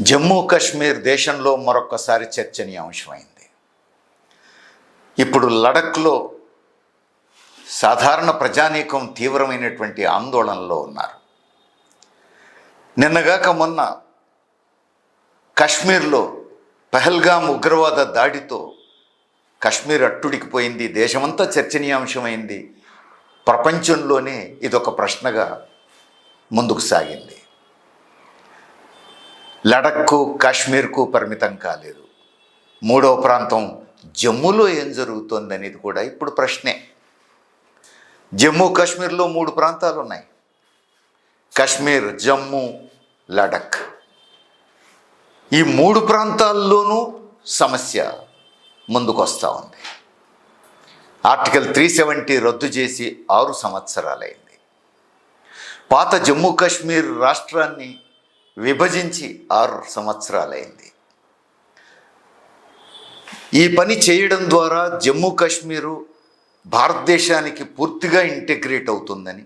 జమ్మూ కాశ్మీర్ దేశంలో మరొక్కసారి చర్చనీయాంశమైంది. ఇప్పుడు లడఖ్లో సాధారణ ప్రజానీకం తీవ్రమైనటువంటి ఆందోళనలో ఉన్నారు. నిన్నగాక మొన్న కాశ్మీర్లో పెహల్గాం ఉగ్రవాద దాడితో కాశ్మీర్ అట్టుడికిపోయింది దేశమంతా చర్చనీయాంశమైంది. ప్రపంచంలోనే ఇదొక ప్రశ్నగా ముందుకు సాగింది. లడక్కు కాశ్మీర్కు పరిమితం కాలేదు. మూడవ ప్రాంతం జమ్మూలో ఏం జరుగుతుంది అనేది కూడా ఇప్పుడు ప్రశ్నే. జమ్మూ కాశ్మీర్లో మూడు ప్రాంతాలు ఉన్నాయి కాశ్మీర్ జమ్మూ లడఖ్ ఈ మూడు ప్రాంతాల్లోనూ సమస్య ముందుకొస్తూ ఉంది. ఆర్టికల్ త్రీ సెవెంటీ రద్దు చేసి ఆరు సంవత్సరాలైంది. పాత జమ్మూ కాశ్మీర్ రాష్ట్రాన్ని విభజించి ఆరు సంవత్సరాలైంది. ఈ పని చేయడం ద్వారా జమ్మూ కాశ్మీరు భారతదేశానికి పూర్తిగా ఇంటిగ్రేట్ అవుతుందని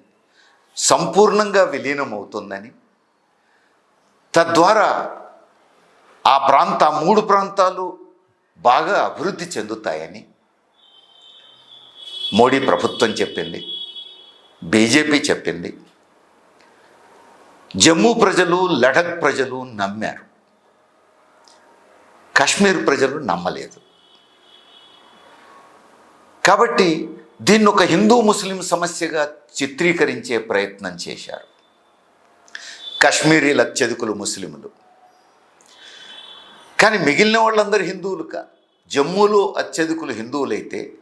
సంపూర్ణంగా విలీనం అవుతుందని తద్వారా ఆ ప్రాంత మూడు ప్రాంతాలు బాగా అభివృద్ధి చెందుతాయని మోడీ ప్రభుత్వం చెప్పింది బీజేపీ చెప్పింది జమ్మూ ప్రజలు లడఖ్ ప్రజలు నమ్మారు. కాశ్మీర్ ప్రజలు నమ్మలేదు. కాబట్టి దీన్ని ఒక హిందూ ముస్లిం సమస్యగా చిత్రీకరించే ప్రయత్నం చేశారు. కాశ్మీరీల అత్యధికులు ముస్లింలు. కానీ మిగిలిన వాళ్ళందరూ హిందువులు కాదు జమ్మూలో అత్యధికులు హిందువులైతే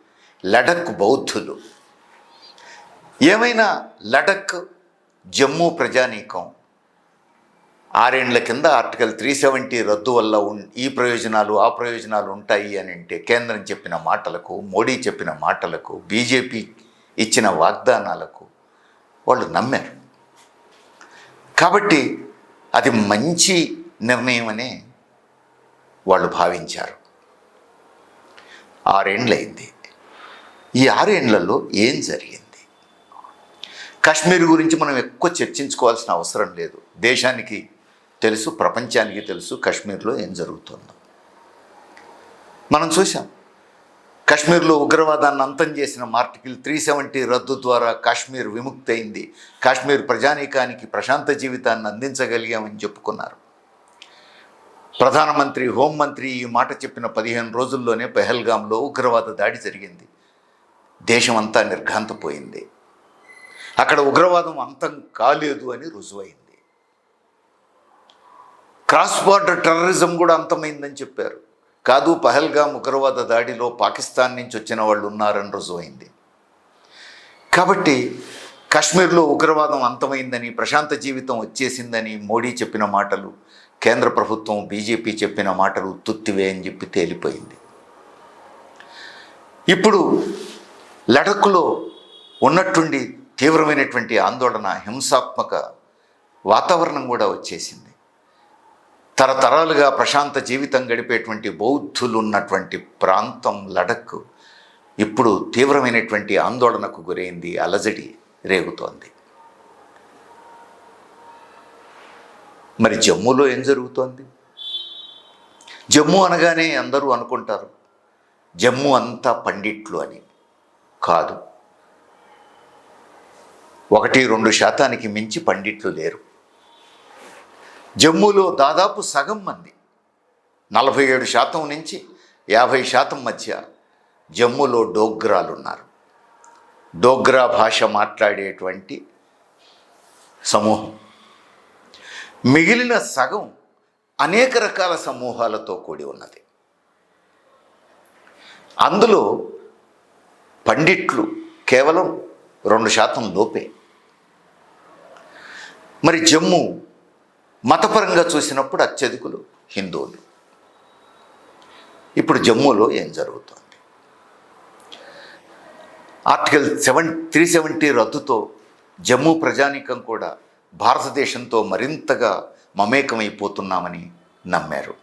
లడఖ్ బౌద్ధులు. ఏమైనా లడఖ్ జమ్మూ ప్రజానీకం ఆరేండ్ల కింద ఆర్టికల్ త్రీ సెవెంటీ రద్దు వల్ల ఈ ప్రయోజనాలు ఆ ప్రయోజనాలు ఉంటాయి అని అంటే కేంద్రం చెప్పిన మాటలకు మోడీ చెప్పిన మాటలకు బీజేపీ ఇచ్చిన వాగ్దానాలకు వాళ్ళు నమ్మారు. కాబట్టి అది మంచి నిర్ణయం అనే వాళ్ళు భావించారు. ఆరేండ్లయింది ఈ ఆరేండ్లలో ఏం జరిగింది? కాశ్మీర్ గురించి మనం ఎక్కువ చర్చించుకోవాల్సిన అవసరం లేదు. దేశానికి తెలుసు ప్రపంచానికి తెలుసు కాశ్మీర్లో ఏం జరుగుతుందో. మనం చూసాం కాశ్మీర్లో ఉగ్రవాదాన్ని అంతం చేసిన ఆర్టికల్ త్రీ సెవెంటీ రద్దు ద్వారా కాశ్మీర్ విముక్తి అయింది కాశ్మీర్ ప్రజానీకానికి ప్రశాంత జీవితాన్ని అందించగలిగామని చెప్పుకున్నారు. ప్రధానమంత్రి హోంమంత్రి ఈ మాట చెప్పిన పదిహేను రోజుల్లోనే పెహల్గాంలో ఉగ్రవాద దాడి జరిగింది. దేశమంతా నిర్ఘాంతపోయింది. అక్కడ ఉగ్రవాదం అంతం కాలేదు అని రుజువైంది. క్రాస్ బార్డర్ టెర్రరిజం కూడా అంతమైందని చెప్పారు. కాదు పహల్గామ్ ఉగ్రవాద దాడిలో పాకిస్తాన్ నుంచి వచ్చిన వాళ్ళు ఉన్నారని రుజువైంది కాబట్టి కాశ్మీర్లో ఉగ్రవాదం అంతమైందని ప్రశాంత జీవితం వచ్చేసిందని మోడీ చెప్పిన మాటలు కేంద్ర ప్రభుత్వం బీజేపీ చెప్పిన మాటలు తుత్తివే అని చెప్పి తేలిపోయింది. ఇప్పుడు లడఖ్లో ఉన్నట్టుండి తీవ్రమైనటువంటి ఆందోళన హింసాత్మక వాతావరణం కూడా వచ్చేసింది. తరతరాలుగా ప్రశాంత జీవితం గడిపేటువంటి బౌద్ధులు ఉన్నటువంటి ప్రాంతం లడక్ ఇప్పుడు తీవ్రమైనటువంటి ఆందోళనకు గురైంది అలజడి రేగుతోంది. మరి జమ్మూలో ఏం జరుగుతోంది? జమ్మూ అనగానే అందరూ అనుకుంటారు జమ్మూ అంతా పండిట్లు అని. కాదు. ఒకటి రెండు శాతానికి మించి పండిట్లు లేరు. జమ్మూలో దాదాపు సగం మంది నలభై ఏడు శాతం నుంచి యాభై శాతం మధ్య జమ్మూలో డోగ్రాలు ఉన్నారు డోగ్రా భాష మాట్లాడేటువంటి సమూహం. మిగిలిన సగం అనేక రకాల సమూహాలతో కూడి ఉన్నది. అందులో పండిట్లు కేవలం రెండు శాతం లోపే. మరి జమ్మూ మతపరంగా చూసినప్పుడు అత్యధికులు హిందువులు. ఇప్పుడు జమ్మూలో ఏం జరుగుతోంది? ఆర్టికల్ సెవెన్ త్రీ సెవెంటీ రద్దుతో జమ్మూ ప్రజానీకం కూడా భారతదేశంతో మరింతగా మమేకమైపోతున్నామని నమ్మారు.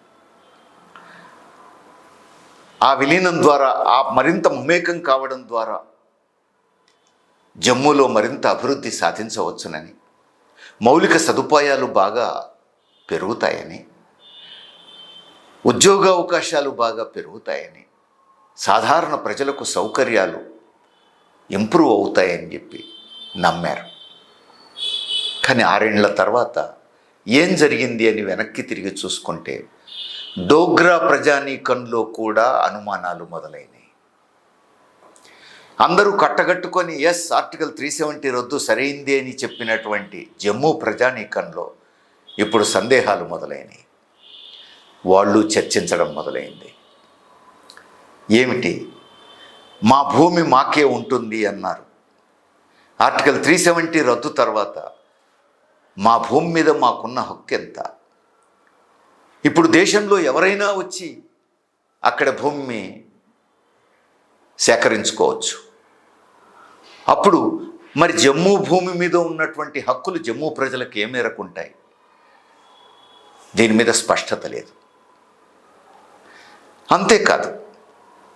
ఆ విలీనం ద్వారా ఆ మరింత మమేకం కావడం ద్వారా జమ్మూలో మరింత అభివృద్ధి సాధించవచ్చునని మౌలిక సదుపాయాలు బాగా పెరుగుతాయని ఉద్యోగ అవకాశాలు బాగా పెరుగుతాయని సాధారణ ప్రజలకు సౌకర్యాలు ఇంప్రూవ్ అవుతాయని చెప్పి నమ్మారు. కానీ ఆరేళ్ళ తర్వాత ఏం జరిగింది అని వెనక్కి తిరిగి చూసుకుంటే డోగ్రా ప్రజానీకంలో కూడా అనుమానాలు మొదలైనవి. అందరూ కట్టగట్టుకొని ఎస్ ఆర్టికల్ త్రీ సెవెంటీ రద్దు సరైంది అని చెప్పినటువంటి జమ్మూ ప్రజానీకంలో ఇప్పుడు సందేహాలు మొదలైనవి వాళ్ళు చర్చించడం మొదలైంది. ఏమిటి? మా భూమి మాకే ఉంటుంది అన్నారు. ఆర్టికల్ త్రీ సెవెంటీ రద్దు తర్వాత మా భూమి మీద మాకున్న హక్కు ఎంత ఇప్పుడు దేశంలో ఎవరైనా వచ్చి అక్కడ భూమి సేకరించుకోవచ్చు. అప్పుడు మరి జమ్మూ భూమి మీద ఉన్నటువంటి హక్కులు జమ్మూ ప్రజలకు ఏ మేరకు ఉంటాయి? దీని మీద స్పష్టత లేదు. అంతేకాదు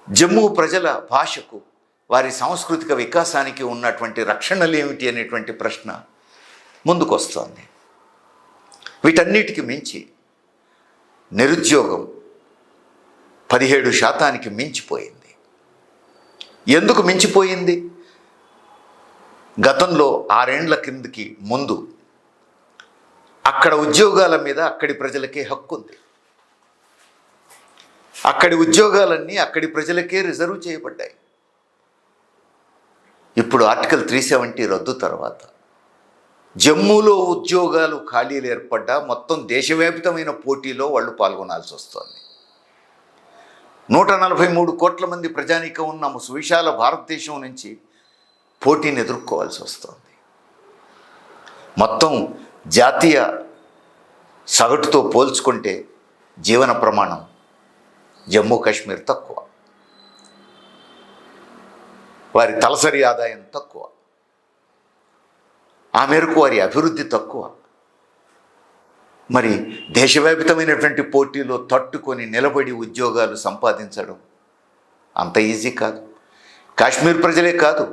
జమ్మూ ప్రజల భాషకు వారి సాంస్కృతిక వికాసానికి ఉన్నటువంటి రక్షణలు ఏమిటి అనేటువంటి ప్రశ్న ముందుకొస్తోంది. వీటన్నిటికి మించి నిరుద్యోగం పదిహేడు శాతానికి మించిపోయింది. ఎందుకు మించిపోయింది? గతంలో ఆరేండ్ల కిందకి ముందు అక్కడ ఉద్యోగాల మీద అక్కడి ప్రజలకే హక్కు ఉంది. అక్కడి ఉద్యోగాలన్నీ అక్కడి ప్రజలకే రిజర్వ్ చేయబడ్డాయి. ఇప్పుడు ఆర్టికల్ త్రీ సెవెంటీ రద్దు తర్వాత జమ్మూలో ఉద్యోగాలు ఖాళీలు ఏర్పడ్డా మొత్తం దేశవ్యాప్తమైన పోటీలో వాళ్ళు పాల్గొనాల్సి వస్తుంది. నూట నలభై మూడు కోట్ల మంది ప్రజానీకం ఉన్న సువిశాల భారతదేశం నుంచి పోటీని ఎదుర్కోవాల్సి వస్తుంది. మొత్తం జాతీయ సగటుతో పోల్చుకుంటే జీవన ప్రమాణం జమ్మూ కాశ్మీర్ తక్కువ. వారి తలసరి ఆదాయం తక్కువ. ఆ మేరకు వారి అభివృద్ధి తక్కువ. మరి దేశవ్యాప్తమైనటువంటి పోటీలో తట్టుకొని నిలబడి ఉద్యోగాలు సంపాదించడం అంత ఈజీ కాదు. కాశ్మీర్ ప్రజలే కాదు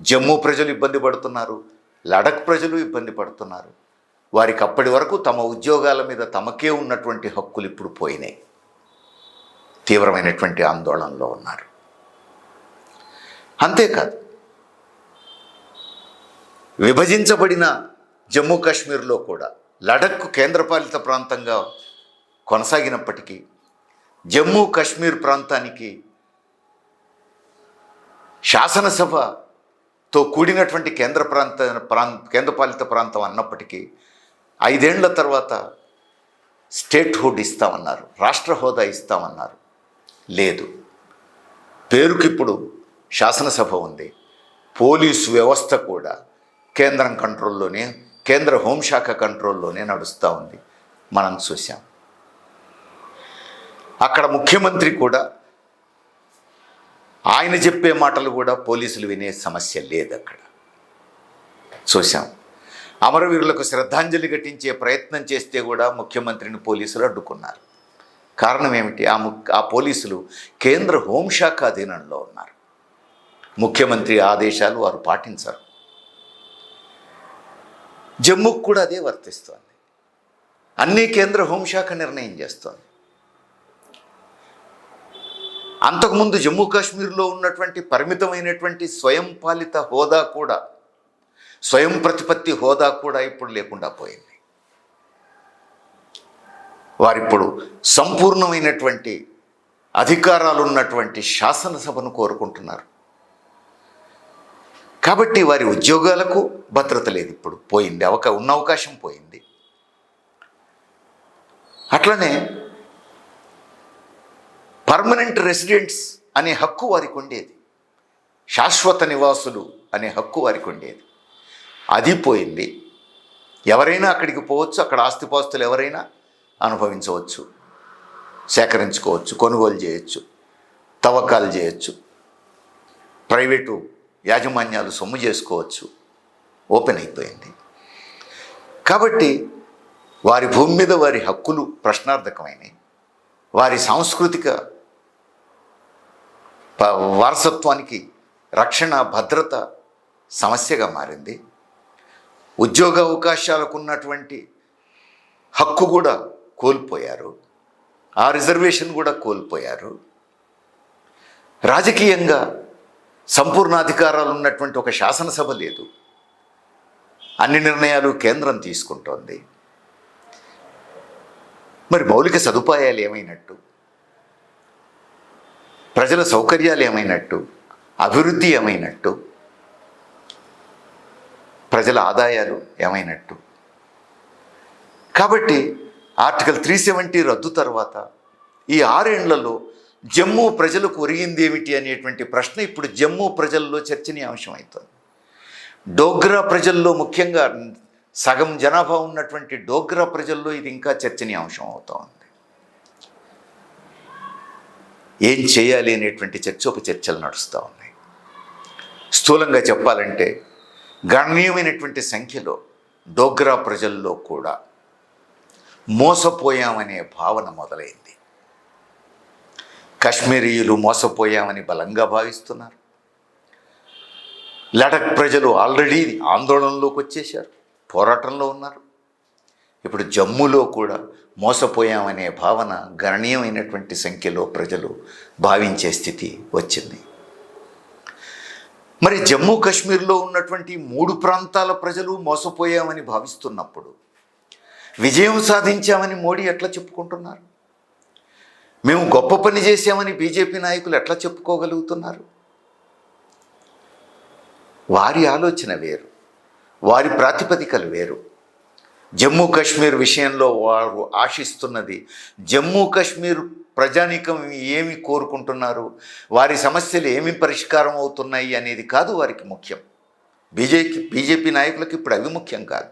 జమ్మూ ప్రజలు ఇబ్బంది పడుతున్నారు లడక్ ప్రజలు ఇబ్బంది పడుతున్నారు. వారికి అప్పటి వరకు తమ ఉద్యోగాల మీద తమకే ఉన్నటువంటి హక్కులు ఇప్పుడు పోయినాయి. తీవ్రమైనటువంటి ఆందోళనలో ఉన్నారు. అంతేకాదు విభజించబడిన జమ్మూ కాశ్మీర్లో కూడా లడక్ కేంద్రపాలిత ప్రాంతంగా కొనసాగినప్పటికీ జమ్మూ కాశ్మీర్ ప్రాంతానికి శాసనసభ తో కూడినటువంటి కేంద్ర ప్రాంత ప్రాంత కేంద్రపాలిత ప్రాంతం అన్నప్పటికీ ఐదేండ్ల తర్వాత స్టేట్ హుడ్ ఇస్తామన్నారు రాష్ట్ర హోదా ఇస్తామన్నారు. లేదు. పేరుకిప్పుడు శాసనసభ ఉంది. పోలీసు వ్యవస్థ కూడా కేంద్రం కంట్రోల్లోనే కేంద్ర హోంశాఖ కంట్రోల్లోనే నడుస్తూ ఉంది. మనం చూసాం అక్కడ ముఖ్యమంత్రి కూడా ఆయన చెప్పే మాటలు కూడా పోలీసులు వినే సమస్య లేదు అక్కడ. చూశాం. అమరవీరులకు శ్రద్ధాంజలి ఘటించే ప్రయత్నం చేస్తే కూడా ముఖ్యమంత్రిని పోలీసులు అడ్డుకున్నారు. కారణం ఏమిటి? ఆ ము ఆ పోలీసులు కేంద్ర హోంశాఖ అధీనంలో ఉన్నారు. ముఖ్యమంత్రి ఆదేశాలు వారు పాటించరు. జమ్మూకు కూడా అదే వర్తిస్తోంది. అన్నీ కేంద్ర హోంశాఖ నిర్ణయం చేస్తోంది. అంతకుముందు జమ్మూ కాశ్మీర్లో ఉన్నటువంటి పరిమితమైనటువంటి స్వయం పాలిత హోదా కూడా స్వయం ప్రతిపత్తి హోదా కూడా ఇప్పుడు లేకుండా పోయింది. వారిప్పుడు సంపూర్ణమైనటువంటి అధికారాలు ఉన్నటువంటి శాసనసభను కోరుకుంటున్నారు. కాబట్టి వారి ఉద్యోగాలకు భద్రత లేదు ఇప్పుడు. పోయింది అవక ఉన్న అవకాశం పోయింది. అట్లనే పర్మనెంట్ రెసిడెంట్స్ అనే హక్కు వారికి ఉండేది. శాశ్వత నివాసులు అనే హక్కు వారికి ఉండేది. అది పోయింది. ఎవరైనా అక్కడికి పోవచ్చు అక్కడ ఆస్తిపాస్తులు ఎవరైనా అనుభవించవచ్చు సేకరించుకోవచ్చు కొనుగోలు చేయొచ్చు తవ్వకాలు చేయొచ్చు ప్రైవేటు యాజమాన్యాలు సొమ్ము చేసుకోవచ్చు ఓపెన్ అయిపోయింది. కాబట్టి వారి భూమి మీద వారి హక్కులు ప్రశ్నార్థకమైనవి వారి సాంస్కృతిక వారసత్వానికి రక్షణ భద్రత సమస్యగా మారింది. ఉద్యోగ అవకాశాలకు ఉన్నటువంటి హక్కు కూడా కోల్పోయారు. ఆ రిజర్వేషన్ కూడా కోల్పోయారు. రాజకీయంగా సంపూర్ణాధికారాలు ఉన్నటువంటి ఒక శాసనసభ లేదు. అన్ని నిర్ణయాలు కేంద్రం తీసుకుంటోంది. మరి మౌలిక సదుపాయాలు ఏమైనట్టు? ప్రజల సౌకర్యాలు ఏమైనట్టు అభివృద్ధి ఏమైనట్టు ప్రజల ఆదాయాలు ఏమైనట్టు. కాబట్టి ఆర్టికల్ త్రీ సెవెంటీ రద్దు తర్వాత ఈ ఆరేండ్లలో జమ్మూ ప్రజలకు ఒరిగింది ఏమిటి అనేటువంటి ప్రశ్న ఇప్పుడు జమ్మూ ప్రజల్లో చర్చనీయాంశం అవుతుంది డోగ్రా ప్రజల్లో ముఖ్యంగా సగం జనాభా ఉన్నటువంటి డోగ్రా ప్రజల్లో ఇది ఇంకా చర్చనీయాంశం అవుతోంది ఉంది ఏం చేయాలి అనేటువంటి చర్చోపచర్చలు నడుస్తూ ఉన్నాయి. స్థూలంగా చెప్పాలంటే గణనీయమైనటువంటి సంఖ్యలో డోగ్రా ప్రజల్లో కూడా మోసపోయామనే భావన మొదలైంది. కాశ్మీరీయులు మోసపోయామని బలంగా భావిస్తున్నారు. లడక్ ప్రజలు ఆల్రెడీ ఆందోళనలోకి వచ్చేశారు పోరాటంలో ఉన్నారు. ఇప్పుడు జమ్మూలో కూడా మోసపోయామనే భావన గణనీయమైనటువంటి సంఖ్యలో ప్రజలు భావించే స్థితి వచ్చింది. మరి జమ్మూ కాశ్మీర్లో ఉన్నటువంటి మూడు ప్రాంతాల ప్రజలు మోసపోయామని భావిస్తున్నప్పుడు విజయం సాధించామని మోడీ ఎట్లా చెప్పుకుంటున్నారు? మేము గొప్ప పని చేశామని బీజేపీ నాయకులు ఎట్లా చెప్పుకోగలుగుతున్నారు? వారి ఆలోచన వేరు వారి ప్రాతిపదికలు వేరు. జమ్మూ కాశ్మీర్ విషయంలో వారు ఆశిస్తున్నది. జమ్మూ కాశ్మీర్ ప్రజానీకం ఏమి కోరుకుంటున్నారు? వారి సమస్యలు ఏమి పరిష్కారం అవుతున్నాయి అనేది కాదు వారికి ముఖ్యం. బీజేపీ బీజేపీ నాయకులకు ఇప్పుడు అవి ముఖ్యం కాదు.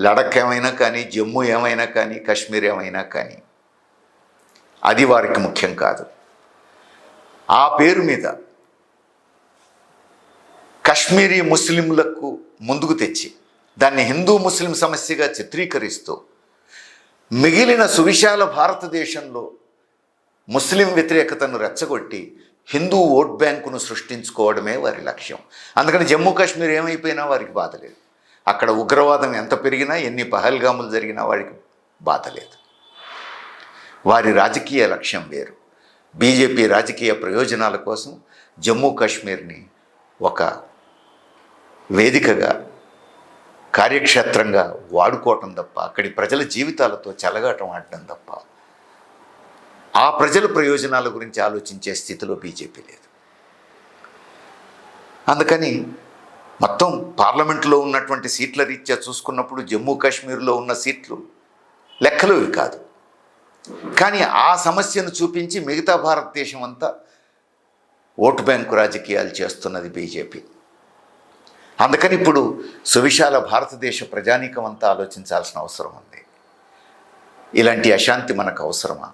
లడక్ ఏమైనా కానీ జమ్మూ ఏమైనా కానీ కాశ్మీర్ ఏమైనా కానీ అది వారికి ముఖ్యం కాదు. ఆ పేరు మీద కాశ్మీరీ ముస్లింలకు ముందుకు తెచ్చి దాన్ని హిందూ ముస్లిం సమస్యగా చిత్రీకరిస్తూ మిగిలిన సువిశాల భారతదేశంలో ముస్లిం వ్యతిరేకతను రెచ్చగొట్టి హిందూ ఓట్ బ్యాంకును సృష్టించుకోవడమే వారి లక్ష్యం. అందుకని జమ్మూ కాశ్మీర్ ఏమైపోయినా వారికి బాధ లేదు. అక్కడ ఉగ్రవాదం ఎంత పెరిగినా ఎన్ని పహల్గాములు జరిగినా వారికి బాధ లేదు. వారి రాజకీయ లక్ష్యం వేరు. బీజేపీ రాజకీయ ప్రయోజనాల కోసం జమ్మూ కాశ్మీర్ని ఒక వేదికగా కార్యక్షేత్రంగా వాడుకోవటం తప్ప అక్కడి ప్రజల జీవితాలతో చెలగాటం ఆడటం తప్ప ఆ ప్రజల ప్రయోజనాల గురించి ఆలోచించే స్థితిలో బీజేపీ లేదు. అందుకని మొత్తం పార్లమెంట్లో ఉన్నటువంటి సీట్ల రీత్యా చూసుకున్నప్పుడు జమ్మూ కాశ్మీర్లో ఉన్న సీట్లు లెక్కలోవి కాదు. కానీ ఆ సమస్యను చూపించి మిగతా భారతదేశం అంతా ఓటు బ్యాంకు రాజకీయాలు చేస్తున్నది బీజేపీ. అందుకని ఇప్పుడు సువిశాల భారతదేశ ప్రజానీకం అంతా ఆలోచించాల్సిన అవసరం ఉంది. ఇలాంటి అశాంతి మనకు అవసరమా?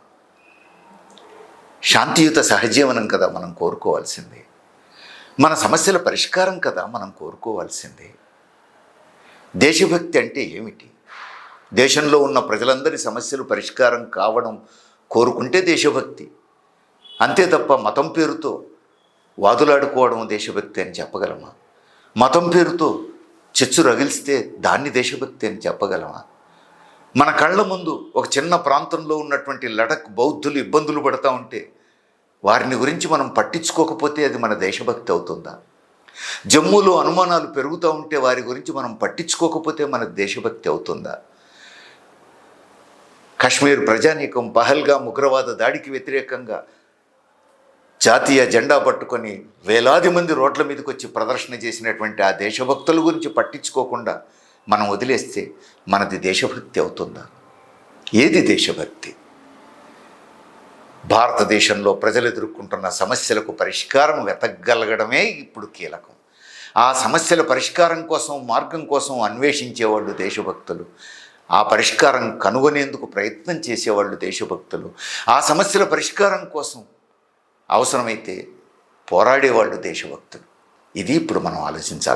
శాంతియుత సహజీవనం కదా మనం కోరుకోవాల్సింది. మన సమస్యల పరిష్కారం కదా మనం కోరుకోవాల్సింది. దేశభక్తి అంటే ఏమిటి? దేశంలో ఉన్న ప్రజలందరి సమస్యలు పరిష్కారం కావడం కోరుకుంటే దేశభక్తి. అంతే తప్ప మతం పేరుతో వాదులాడుకోవడం దేశభక్తి అని చెప్పగలమా? మతం పేరుతో చెచ్చు రగిలిస్తే దాన్ని దేశభక్తి అని చెప్పగలమా? మన కళ్ళ ముందు ఒక చిన్న ప్రాంతంలో ఉన్నటువంటి లడక్ బౌద్ధులు ఇబ్బందులు పడతా ఉంటే వారిని గురించి మనం పట్టించుకోకపోతే అది మన దేశభక్తి అవుతుందా? జమ్మూలో అనుమానాలు పెరుగుతూ ఉంటే వారి గురించి మనం పట్టించుకోకపోతే మన దేశభక్తి అవుతుందా? కాశ్మీర్ ప్రజానీకం పహల్గా ఉగ్రవాద దాడికి వ్యతిరేకంగా జాతీయ జెండా పట్టుకొని వేలాది మంది రోడ్ల మీదకి వచ్చి ప్రదర్శన చేసినటువంటి ఆ దేశభక్తుల గురించి పట్టించుకోకుండా మనం వదిలేస్తే మనది దేశభక్తి అవుతుందా? ఏది దేశభక్తి? భారతదేశంలో ప్రజలు ఎదుర్కొంటున్న సమస్యలకు పరిష్కారం వెతకగలగడమే ఇప్పుడు కీలకం. ఆ సమస్యల పరిష్కారం కోసం మార్గం కోసం అన్వేషించేవాళ్ళు దేశభక్తులు. ఆ పరిష్కారం కనుగొనేందుకు ప్రయత్నం చేసేవాళ్ళు దేశభక్తులు. ఆ సమస్యల పరిష్కారం కోసం అవసరమైతే పోరాడేవాళ్ళు దేశభక్తులు. ఇది ఇప్పుడు మనం ఆలోచించాల్సిన